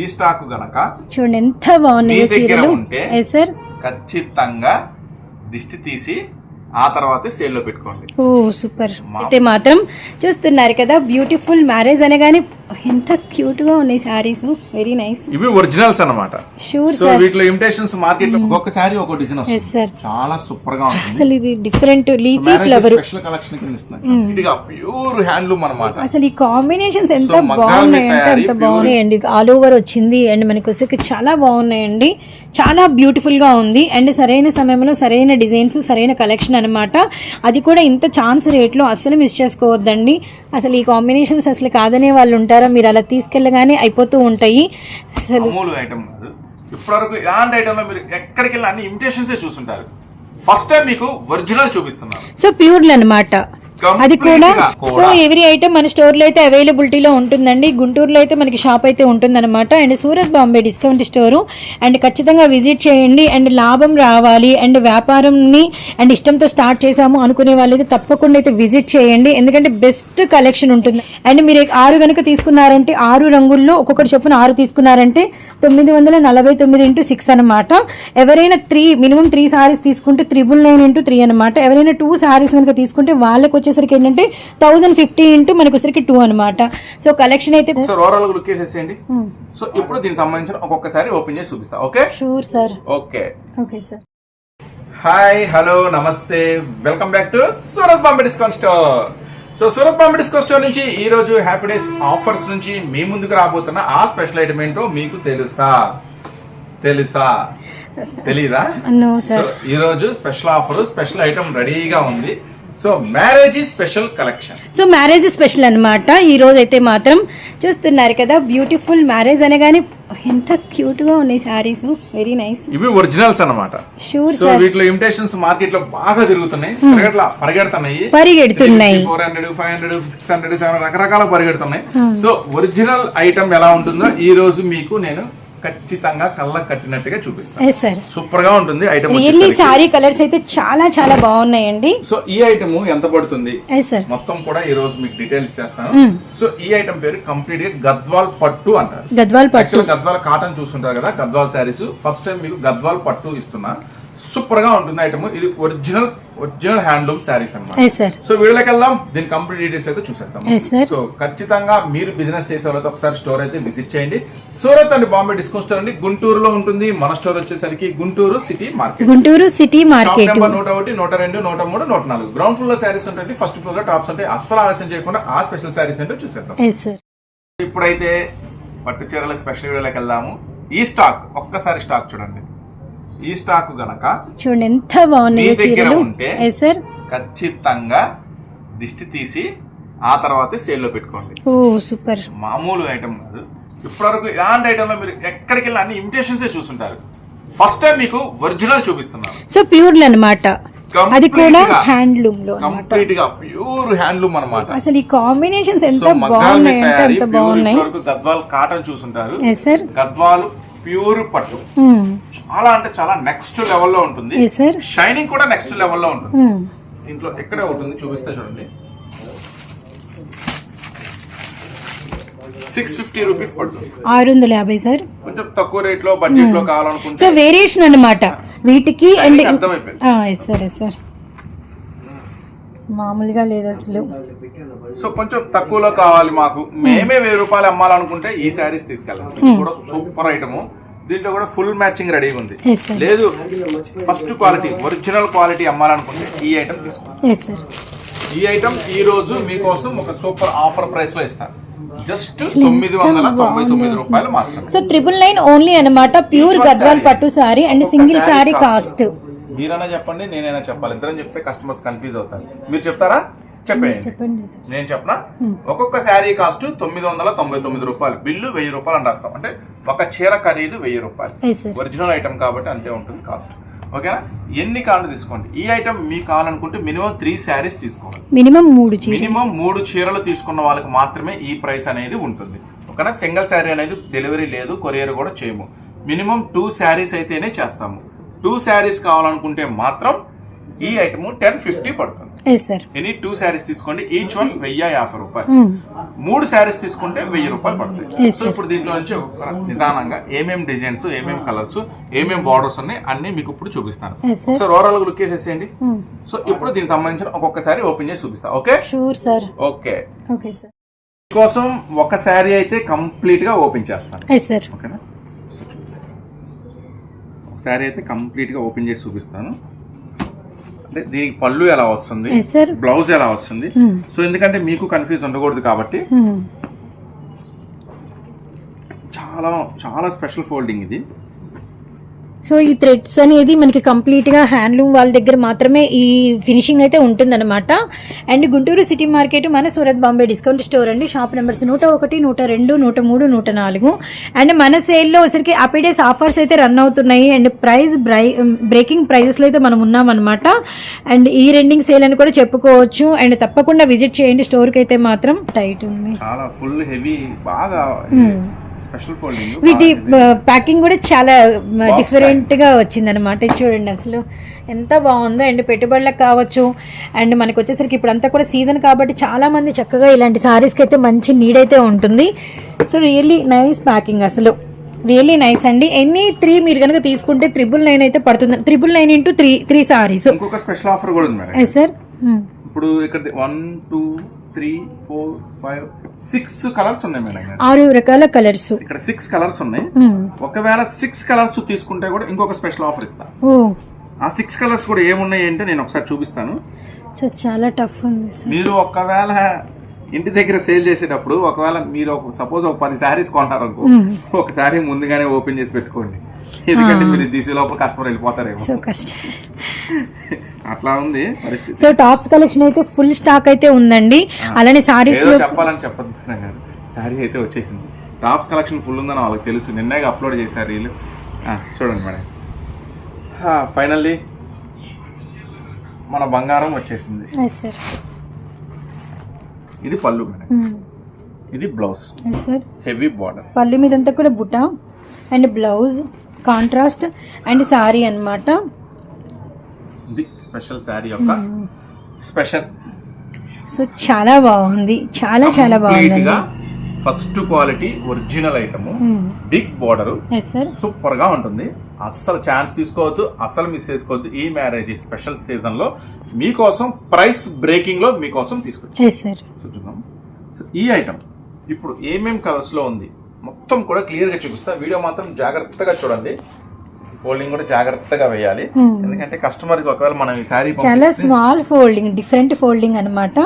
ఈ స్టాక్ గనక చూడండి ఎంత బాగున్నాయో చీరలు. ఎస్ సార్ ఖచ్చితంగా దిష్టి తీసి ఆ తర్వాతే సేల్లో పెట్టుకోండి. ఓ సూపర్. అయితే మాత్రం చూస్తున్నారు కదా బ్యూటిఫుల్ మ్యారేజ్ అనగానే ఎంత క్యూట్గా ఉన్నాయి సారీస్ వెరీ నైస్. ఇవి ఒరిజినల్స్ అన్నమాట. షూర్ సో వీటిలో ఇమిటేషన్స్ మార్కెట్లో ఒక్కొక్క సారీ ఒక్కొక్క డిజైన్ ఎస్ వస్తుంది సార్ చాలా సూపర్గా ఉంటుంది. అసలు ఇది different leafy flower special collection కింద ఇస్తున్నాయి ఇదిగా ప్యూర్ హ్యాండ్లూమ్ అన్నమాట. అసలు ఈ కాంబినేషన్స్ ఎంత బాగున్నాయి pure- బాగున్నాయండి. ఆల్ ఓవర్ వచ్చింది అండ్ మనకి వచ్చేకి చాలా బాగున్నాయండి. చాలా బ్యూటిఫుల్గా ఉంది. అండ్ సరైన సమయంలో సరైన డిజైన్స్ సరైన కలెక్షన్ అన్నమాట. అది కూడా ఇంత ఛాన్స్ రేట్లో అస్సలు మిస్ చేసుకోవద్దండి. అసలు ఈ కాంబినేషన్స్ అసలు కాదనే వాళ్ళు ఉంటారా. మీరు అలా తీసుకెళ్ళగానే అయిపోతూ ఉంటాయి. అసలు ఇప్పటివరకు ఇలాంటి ఐటమ్లో మీరు ఎక్కడికి వెళ్ళి అన్ని ఇమిటేషన్స్ చూసుంటారు ఫస్ట్ టైం మీకు ఒరిజినల్ చూపిస్తున్నాను. సో ప్యూర్లు అనమాట అది కూడా సో. ఎవ్రీ ఐటమ్ మన స్టోర్లో అయితే అవైలబిలిటీలో ఉంటుందండి. గుంటూరులో అయితే మనకి షాప్ అయితే ఉంటుందన్నమాట. And Surat Bombay discount store. And ఖచ్చితంగా విజిట్ చేయండి. అండ్ లాభం రావాలి. అండ్ వ్యాపారంని అండ్ ఇష్టంతో స్టార్ట్ చేసాము అనుకునే వాళ్ళైతే తప్పకుండా అయితే విజిట్ చేయండి. ఎందుకంటే బెస్ట్ కలెక్షన్ ఉంటుంది. అండ్ మీరు ఆరు కనుక తీసుకున్నారంటే ఆరు రంగుల్లో ఒక్కొక్కటి చొప్పున ఆరు తీసుకున్నారంటే తొమ్మిది వందల నలభై తొమ్మిది ఇంటూ సిక్స్ అనమాట ఎవరైనా త్రీ మినిమం త్రీ సారీస్ తీసుకుంటే త్రిబుల్ నైన్ ఇంటూ త్రీ అనమాట ఎవరైనా టూ సారీస్ కనుక తీసుకుంటే వాళ్ళకి వచ్చేసరికి ఏంటంటే థౌసండ్ ఫిఫ్టీ ఇంటూ మనకి వచ్చేసరికి టూ అనమాట సో కలెక్షన్ అయితే ఓవరాల్ లుక్ వేసేసేయండి సో ఇప్పుడు దీనికి సంబంధించిన ఒక్కొక్కసారి ఓపెన్ చేసి చూపిస్తా okay sure sir okay okay sir hi hello నమస్తే. Welcome back to Surat Bombay discount store so Surat Bombay discount store నుంచి ఈ రోజు హ్యాపీ డేస్ ఆఫర్స్ నుంచి మీ ముందుకు రాబోతున్న ఆ స్పెషల్ ఐటమ్ ఏంటో మీకు తెలుసా? తెలుసా? తెలీదా? సో సార్ ఈ రోజు స్పెషల్ ఆఫర్ స్పెషల్ ఐటమ్ రెడీగా ఉంది. So marriage special collection so marriage special అన్నమాట. ఈ రోజు అయితే మాత్రం చూస్తున్నారు కదా బ్యూటిఫుల్ మ్యారేజ్ అనగానే ఎంత క్యూట్గా ఉన్నాయి సారీస్ వెరీ నైస్ ఇవి ఒరిజినల్స్ అన్నమాట. షూర్ సో వీటిలో ఇమిటేషన్స్ మార్కెట్లో బాగా తిరుగుతున్నాయి. పరిగెట్ల పరిగెడుతున్నాయి. పరిగెడుతున్నాయి. Four hundred five hundred six hundred seven రకరకాల పరిగెడుతున్నాయి. సో ఒరిజినల్ ఐటమ్ ఎలా ఉంటుందో ఈ రోజు మీకు నేను ఖచ్చితంగా కళ్ళ కట్టినట్టుగా సార్ సూపర్గా ఉంటుంది ఐటమ్ రియల్లీ సారీ కలర్స్ అయితే చాలా చాలా బాగున్నాయండి. సో ఈ ఐటమ్ ఎంత పడుతుంది? మొత్తం కూడా ఈ రోజు మీకు డీటెయిల్ ఇచ్చేస్తాను. Hmm. సో ఈ ఐటమ్ పేరు కంప్లీట్గా గద్వాల్ పట్టు అంటారు. గద్వాల్ పట్టు. గద్వాల్ కాటన్ చూస్తుంటారు కదా గద్వాల్ శారీస్ ఫస్ట్ టైం మీకు గద్వాల్ పట్టు ఇస్తున్నా. సూపర్గా ఉంటుంది ఐటమ్. ఇది original original handloom sarees sir so వీళ్ళకి వెళ్దాం దీని కంప్లీట్ డీటెయిల్స్ అయితే చూసేద్దాం. సో ఖచ్చితంగా మీరు బిజినెస్ చేసే వాళ్ళతో ఒకసారి స్టోర్ అయితే విజిట్ చేయండి. Surat and Bombay discount store అండి. గుంటూరులో ఉంటుంది. మన స్టోర్ వచ్చేసరికి Guntur city market. Guntur city market. Number నూట ఒకటి నూట రెండు నూట మూడు నూట నాలుగు. గ్రౌండ్ ఫ్లోర్లో శారీస్ ఉంటాయి ఫస్ట్ ఫ్లోర్లో టాప్స్ ఉంటాయి. అస్సలు ఆలస్యం చేయకుండా ఆ స్పెషల్ శారీస్ ఏంటో చూసేద్దాం. ఇప్పుడైతే పట్టు చీరల స్పెషల్ వీడియోలోకి వెళ్దాము. ఈ స్టాక్ ఒక్కసారి స్టాక్ చూడండి. ఈ స్టాక్ గనక చూడండి ఎంత బాగున్నాయో చీరలు. ఉంటే ఖచ్చితంగా దిష్టి తీసి ఆ తర్వాతే సేల్లో పెట్టుకోండి. ఓ సూపర్ మామూలు ఐటమ్ కాదు. ఇప్పటివరకు ఇలాంటి ఐటమ్లో మీరు ఎక్కడికి వెళ్ళి అన్ని ఇమిటేషన్స్ చూసుంటారు ఫస్ట్ టైం మీకు ఒరిజినల్ చూపిస్తున్నాను. సో ప్యూర్లు అనమాట అది కూడా. హ్యాండ్లూమ్లో కంప్లీట్గా ప్యూర్ హ్యాండ్లూమ్ అనమాట అసలు ఈ కాంబినేషన్స్ ఎంత బాగున్నాయి ప్యూర్ బాగున్నాయి. గద్వాల్ కాటన్ చూసుంటారు గద్వాల్ ప్యూర్ పట్టు. చాలా అంటే చాలా నెక్స్ట్ లెవెల్లో ఉంటుంది. షైనింగ్ కూడా నెక్స్ట్ లెవెల్లో ఉంటుంది. దీంట్లో ఎక్కడే ఉంటుంది చూపిస్తే చూడండి. సిక్స్ ఫిఫ్టీ రూపీస్ పడుతుంది ఆరు వందల యాభై సార్ కొంచెం తక్కువ రేట్లో బడ్జెట్లో కావాలనుకుంటే సో వేరియేషన్ అన్నమాట. వీటికి అండ్ సార్ సార్ మామూలుగా లేదు అసలు. సో కొంచెం తక్కువలో కావాలి మాకు. మేమే వెయ్యి రూపాయలు అమ్మాలనుకుంటే ఈ శారీస్ తీసుకెళ్ళాలి. ఇది కూడా సూపర్ ఐటమ్. దీంట్లో కూడా ఫుల్ మ్యాచింగ్ రెడీగా ఉంది. లేదు ఫస్ట్ క్వాలిటీ ఒరిజినల్ క్వాలిటీ అమ్మాలనుకుంటే ఈ ఐటమ్ తీసుకోండి. ఈ ఐటమ్ ఈ రోజు మీకోసం ఒక సూపర్ ఆఫర్ ప్రైస్లో ఇస్తాను. జస్ట్ తొమ్మిది వందల తొంభై తొమ్మిది రూపాయలు మాత్రమే. సో ట్రిపుల్ నైన్ ఓన్లీ అన్నమాట. ప్యూర్ గద్వాల్. పట్టు saree and single saree. Cost మీరైనా చెప్పండి నేనైనా చెప్పాలి. ఇద్దరం చెప్తే కస్టమర్స్ కన్ఫ్యూజ్ అవుతారు. మీరు చెప్తారా? చెప్పేయండి. చెప్పండి సార్. నేను చెప్పనా? ఒక్కొక్క శారీ కాస్ట్ తొమ్మిది వందల తొంభై తొమ్మిది రూపాయలు. బిల్లు వెయ్యి రూపాయలు అని రాస్తాం. అంటే ఒక చీర ఖరీదు వెయ్యి రూపాయలు. ఒరిజినల్ ఐటమ్ కాబట్టి అంతే ఉంటుంది కాస్ట్. ఓకేనా? ఎన్ని కాళ్ళు తీసుకోండి? ఈ ఐటమ్ మీకు కావాలనుకుంటే మినిమం త్రీ శారీస్ తీసుకోవాలి. మినిమం మూడు మినిమం మూడు చీరలు తీసుకున్న వాళ్ళకి మాత్రమే ఈ ప్రైస్ అనేది ఉంటుంది. ఓకేనా? సింగిల్ శారీ అనేది డెలివరీ లేదు కొరియర్ కూడా చేయము. మినిమం టూ శారీస్ అయితేనే చేస్తాము. టూ శారీస్ కావాలనుకుంటే మాత్రం ఈ ఐటమ్ టెన్ ఫిఫ్టీ పడుతుంది. ఎనీ టూ శారీస్ తీసుకోండి ఈచ్ వన్ వెయ్యి యాభై రూపాయలు. మూడు శారీస్ తీసుకుంటే వెయ్యి రూపాయలు పడతాయి Yes, సో ఇప్పుడు దీంట్లో నుంచి నిదానంగా ఏమేం డిజైన్స్ ఏమేం కలర్స్ ఏమేం బార్డర్స్ ఉన్నాయి అన్ని మీకు ఇప్పుడు చూపిస్తాను. సో ఓవరాల్ లుక్ వేసేసేయండి సో ఇప్పుడు దీనికి సంబంధించిన ఒక్కొక్కసారి ఓపెన్ చేసి చూపిస్తా okay? Sure sir okay. Okay sir కోసం ఒక శారీ అయితే కంప్లీట్గా ఓపెన్ చేస్తాను ఓకేనా? శారీ అయితే కంప్లీట్గా ఓపెన్ చేసి చూపిస్తాను. అంటే దీనికి పళ్ళు ఎలా వస్తుంది. బ్లౌజ్ ఎలా వస్తుంది? సో ఎందుకంటే మీకు కన్ఫ్యూజ్ ఉండకూడదు కాబట్టి చాలా చాలా స్పెషల్ ఫోల్డింగ్ ఇది. సో ఈ థ్రెడ్స్ అనేది మనకి కంప్లీట్గా హ్యాండ్లూమ్ వాళ్ళ దగ్గర మాత్రమే ఈ ఫినిషింగ్ అయితే ఉంటుందన్నమాట. అండ్ గుంటూరు సిటీ మార్కెట్ మన సూరత్ బాంబే డిస్కౌంట్ స్టోర్ అండి. షాప్ నెంబర్స్ నూట ఒకటి నూట రెండు నూట మూడు నూట నాలుగు. అండ్ మన సేల్లో వచ్చరికి అపిడేస్ ఆఫర్స్ అయితే రన్ అవుతున్నాయి. అండ్ ప్రైస్ బ్రై బ్రేకింగ్ ప్రైజెస్లో అయితే మనం ఉన్నామన్నమాట. అండ్ ఈ రెండింగ్ సేల్ అని కూడా చెప్పుకోవచ్చు. అండ్ తప్పకుండా విజిట్ చేయండి. స్టోర్కి అయితే మాత్రం టైట్ ఉంది. చాలా ఫుల్ హెవీ బాగా స్పెషల్ ఫోల్డింగ్. వీటి ప్యాకింగ్ కూడా చాలా డిఫరెంట్గా వచ్చింది అనమాట చూడండి అసలు. ఎంత బాగుందో. అండ్ పెట్టుబడులకు కావచ్చు. అండ్ మనకి వచ్చేసరికి ఇప్పుడు అంతా కూడా సీజన్ కాబట్టి చాలా మంది చక్కగా ఇలాంటి సారీస్కి అయితే మంచి నీడ్ అయితే ఉంటుంది. సో రియల్లీ నైస్ ప్యాకింగ్ అసలు. రియల్లీ నైస్ అండి. ఎనీ త్రీ మీరు కనుక తీసుకుంటే త్రిబుల్ నైన్ అయితే పడుతుంది. Triple nine into three three sarees ఇంకొక స్పెషల్ ఆఫర్ కూడా ఉంది సార్ ఇప్పుడు ఇక్కడ one two three four five six colours ఉన్నాయి మేడం. ఆరు రకాల కలర్స్. ఇక్కడ సిక్స్ కలర్స్ ఉన్నాయి. ఒకవేళ సిక్స్ కలర్స్ తీసుకుంటే కూడా ఇంకొక స్పెషల్ ఆఫర్ ఇస్తా. ఓ. ఆ సిక్స్ కలర్స్ కూడా ఏమున్నాయి అంటే నేను ఒకసారి చూపిస్తాను. చాలా టఫ్ ఉంది మీరు ఒకవేళ ఇంటి దగ్గర సేల్ చేసేటప్పుడు ఒకవేళ మీరు ఒక సపోజ్ ఒక పది శారీస్ కొంటారు అనుకో ఒక శారీ ముందుగానే ఓపెన్ చేసి పెట్టుకోండి. ఎందుకంటే మీరు తీసే లోపల కస్టమర్ వెళ్ళిపోతారేమో. సో కష్టం. అట్లా ఉంది పరిస్థితి. సో టాప్స్ కలెక్షన్ అయితే ఫుల్ స్టాక్ అయితే ఉందండి. అలానే సారీస్ ఏదో చెప్పాలని చెప్పదు శారీ అయితే వచ్చేసింది. టాప్స్ కలెక్షన్ ఫుల్ ఉందని వాళ్ళకి తెలుసు. నిన్నే అప్లోడ్ చేశారు వీళ్ళు చూడండి మేడం. ఫైనల్లీ మన బంగారం వచ్చేసింది. ఇది పళ్ళు ఇది బ్లౌజ్. సార్ హెవీ బార్డర్ పళ్ళు మీదంతా కూడా బుట్ట and blouse contrast and saree అన్నమాట. ఇది స్పెషల్ శారీ యొక్క స్పెషల్ సో చాలా బాగుంది. చాలా చాలా బాగుందండి గా first quality original item. Big border. Sir సూపర్గా ఉంటుంది. అస్సలు ఛాన్స్ తీసుకోవద్దు అస్సలు మిస్ చేసుకోవద్దు. ఈ మ్యారేజ్ స్పెషల్ సీజన్లో మీకోసం ప్రైస్ బ్రేకింగ్లో మీకోసం తీసుకొచ్చి. ఎస్ సార్ చూద్దాం. సో ఈ ఐటమ్ ఇప్పుడు ఏమేం కలర్స్లో ఉంది? మొత్తం కూడా క్లియర్గా చూపిస్తా. వీడియో మాత్రం జాగ్రత్తగా చూడండి. ఫోల్డింగ్ కూడా జాగ్రత్తగా వేయాలి. ఎందుకంటే కస్టమర్కి ఒకవేళ మనం ఈ శారీ చాలా స్మాల్ ఫోల్డింగ్ డిఫరెంట్ ఫోల్డింగ్ అన్నమాట.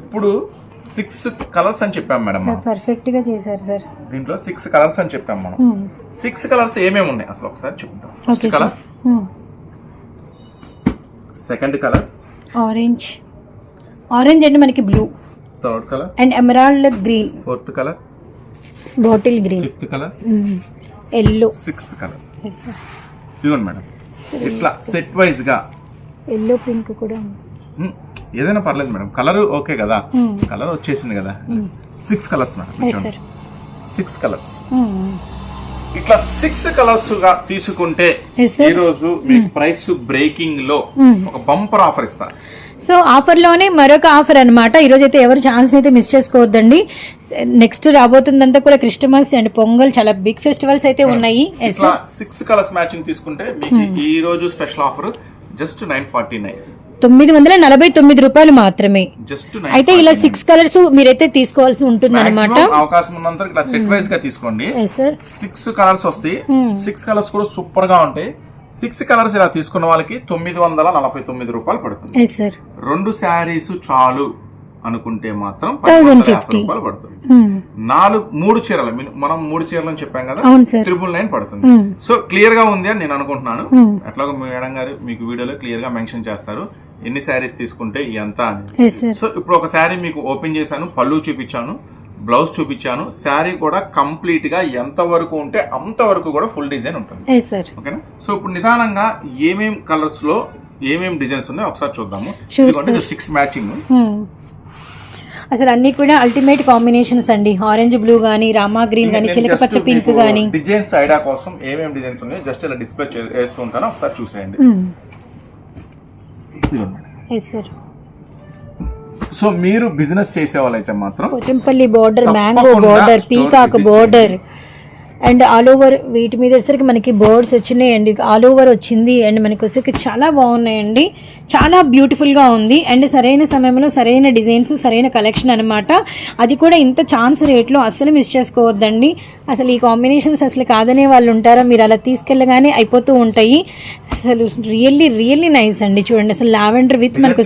ఇప్పుడు సిక్స్ కలర్స్ అని చెప్పాం మేడం పర్ఫెక్ట్గా చేశారు సార్. దీంట్లో సిక్స్ కలర్స్ అని చెప్పాం మనం. సిక్స్ కలర్స్ ఏమేమి ఉన్నాయి? అసలు ఒకసారి చెప్తాం. First colour second colour orange orange అంటే మనకి blue third colour and emerald green fourth colour bottle green fifth colour yellow sixth colour ఇదిగోండి మేడం. ఇట్లా సెట్ వైజ్గా ఎల్లో పింక్ కూడా ఏదైనా పర్లేదు మేడం. కలర్ ఓకే కదా. కలర్ వచ్చేసింది కదా. Six colours madam. Six colours ఇట్లా సిక్స్ కలర్స్గా తీసుకుంటే. ఈ రోజు మీకు ప్రైస్ బ్రేకింగ్లో ఒక బంపర్ ఆఫర్ ఇస్తా సో ఆఫర్లోనే మరొక ఆఫర్ అనమాట ఈరోజు అయితే ఎవరు ఛాన్స్ అయితే మిస్ చేసుకోవద్దండి. నెక్స్ట్ రాబోతుందంతా కూడా క్రిస్టమస్ అండ్ పొంగల్ చాలా బిగ్ ఫెస్టివల్స్ అయితే ఉన్నాయి. సిక్స్ కలర్స్ మ్యాచింగ్ తీసుకుంటే మీకు ఈ రోజు special offer just nine forty nine తొమ్మిది వందల నలభై తొమ్మిది రూపాయలు మాత్రమే. జస్ట్ అయితే ఇలా సిక్స్ కలర్స్ మీరైతే తీసుకోవాల్సి ఉంటుంది అనమాట అవకాశం ఉన్నంత ఇట్లా సెట్ వైజ్గా తీసుకోండి. సిక్స్ కలర్స్ వస్తాయి. సిక్స్ కలర్స్ కూడా సూపర్గా ఉంటాయి. సిక్స్ కలర్స్ ఇలా తీసుకున్న వాళ్ళకి తొమ్మిది వందల నలభై తొమ్మిది రూపాయలు పడుతుంది. రెండు శారీస్ చాలు అనుకుంటే మాత్రం రూపాయలు పడుతుంది. నాలుగు మూడు చీరలు. మిని- మూడు చీరలు అని చెప్పాం కదా? ట్రిపుల్ నైన్ పడుతుంది. సో క్లియర్గా ఉంది అని నేను అనుకుంటున్నాను. ఎట్లాగో మేడం గారు మీకు వీడియోలో క్లియర్గా మెన్షన్ చేస్తారు. ఎన్ని శారీస్ తీసుకుంటే ఎంత అని. సో ఇప్పుడు ఒక శారీ మీకు ఓపెన్ చేశాను పళ్ళు చూపించాను బ్లౌజ్ చూపించాను శారీ కూడా కంప్లీట్గా ఎంత వరకు ఉంటే అంత వరకు కూడా ఫుల్ డిజైన్ ఉంటుంది. ఓకేనా? సో ఇప్పుడు నిదానంగా ఏమేం కలర్స్లో ఏమేం డిజైన్స్ ఉన్నాయో ఒకసారి చూద్దాము. సిక్స్ మ్యాచింగ్ అసలు అన్ని కూడా అల్టిమేట్ కాంబినేషన్స్ అండి. ఆరెంజ్ బ్లూ గానీ రామా గ్రీన్ గానీ చిలక పచ్చ పింక్ గానీ. డిజైన్స్ ఐడియా కోసం ఏమేమి డిజైన్స్ ఉన్నాయో జస్ట్ ఇలా డిస్ప్లే వేస్తూ ఉంటాను. ఒకసారి చూసేయండి. సార్ సో మీరు బిజినెస్ చేసే వాళ్ళైతే మాత్రం Pochampally border mango border peacock border and all over వీటి మీద వచ్చేసరికి మనకి బర్డ్స్ వచ్చినాయి అండ్ ఆల్ ఓవర్ వచ్చింది. అండ్ మనకి వచ్చేసరికి చాలా బాగున్నాయండి. చాలా బ్యూటిఫుల్గా ఉంది. అండ్ సరైన సమయంలో సరైన డిజైన్స్ సరైన కలెక్షన్ అనమాట అది కూడా ఇంత ఛాన్స్ రేట్లో అస్సలు మిస్ చేసుకోవద్దండి. అసలు ఈ కాంబినేషన్స్ అసలు కాదనే వాళ్ళు ఉంటారా? మీరు అలా తీసుకెళ్ళగానే అయిపోతూ ఉంటాయి. అసలు రియల్లీ రియల్లీ నైస్ అండి. చూడండి అసలు లావెండర్ విత్ మనకి.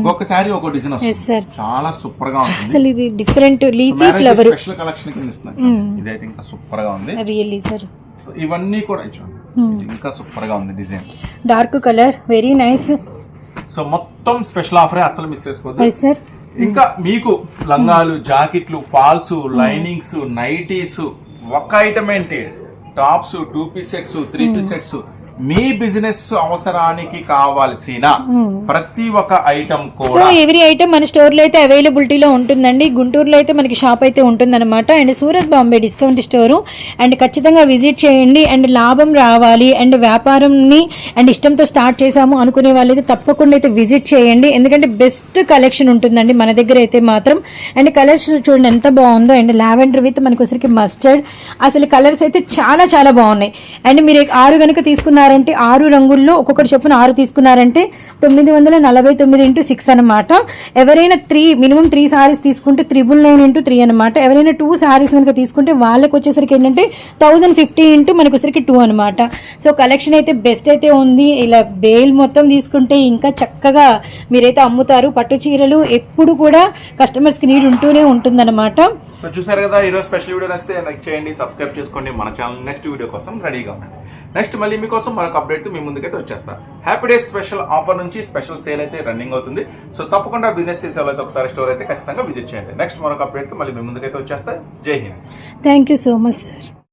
ఒక్కొక్కసారి ఒక్కో డిజైన్ ఎస్ సార్ చాలా సూపర్గా ఉంటుంది. అసలు ఇది different leafy flower special collection కింద. ఇదైతే ఇంకా సూపర్గా ఉంది. రియల్లీ సార్ సో ఇవన్నీ కూడా చూడండి ఇది ఇంకా సూపర్గా ఉంది design. Dark colour very nice so మొత్తం స్పెషల్ ఆఫర్ అసలు మిస్ చేసుకోవద్దు. సార్ ఇంకా మీకు లంగాలు జాకెట్లు ఫాల్స్ లైనింగ్స్ నైటీస్ ఒక ఐటమ్ ఏంటి? Tops two piece sets three piece sets మీ బిజినెస్ అవసరానికి కావాల్సిన ప్రతి ఒక్క ఐటమ్ సో ఎవ్రీ ఐటమ్ మన స్టోర్లో అయితే అవైలబిలిటీలో ఉంటుందండి. గుంటూరులో అయితే మనకి షాప్ అయితే ఉంటుందన్నమాట. And Surat Bombay discount store and ఖచ్చితంగా విజిట్ చేయండి. అండ్ లాభం రావాలి. అండ్ వ్యాపారంని అండ్ ఇష్టంతో స్టార్ట్ చేసాము అనుకునే వాళ్ళైతే తప్పకుండా అయితే విజిట్ చేయండి. ఎందుకంటే బెస్ట్ కలెక్షన్ ఉంటుందండి మన దగ్గర అయితే మాత్రం. అండ్ కలర్స్ చూడండి ఎంత బాగుందో. అండ్ లావెండర్ విత్ మనకి మస్టర్డ్ అసలు కలర్స్ అయితే చాలా చాలా బాగున్నాయి. అండ్ మీరు ఆరు కనుక తీసుకున్నారంటే ఆరు రంగుల్లో ఒక్కొక్కటి చొప్పున ఆరు తీసుకున్నారంటే తొమ్మిది వందల నలభై తొమ్మిది ఇంటూ సిక్స్ అనమాట ఎవరైనా త్రీ మినిమం త్రీ సారీస్ తీసుకుంటే త్రిబుల్ నైన్ ఇంటూ త్రీ అనమాట ఎవరైనా టూ సారీస్ కనుక తీసుకుంటే వాళ్ళకి వచ్చేసరికి ఏంటంటే థౌజండ్ ఫిఫ్టీ ఇంటూ మనకు వచ్చేసరికి టూ అనమాట సో కలెక్షన్ అయితే బెస్ట్ అయితే ఉంది. ఇలా బేల్ మొత్తం తీసుకుంటే ఇంకా చక్కగా మీరైతే అమ్ముతారు. పట్టు చీరలు ఎప్పుడు కూడా కస్టమర్స్కి నీడ్ ఉంటూనే ఉంటుందన్నమాట. సో చూసారు కదా ఈరోజు స్పెషల్ వీడియో నచ్చితే లైక్ చేయండి సబ్స్క్రైబ్ చేసుకోండి. మన ఛానల్ నెక్స్ట్ వీడియో కోసం రెడీగా ఉండండి. నెక్స్ట్ మళ్ళీ మీకోసం మరొక అప్డేట్ మీ ముందుకైతే వచ్చేస్తా. హ్యాపీ డేస్ స్పెషల్ ఆఫర్ నుంచి స్పెషల్ సేల్ అయితే రన్నింగ్ అవుతుంది. సో తప్పకుండా బిజినెస్ చేసే వాళ్ళైతే ఒకసారి స్టోర్ అయితే ఖచ్చితంగా విజిట్ చేయండి. నెక్స్ట్ మరొక అప్డేట్ మళ్ళీ మీ ముందుకైతే వచ్చేస్తా. Jai Hind. Thank you so much sir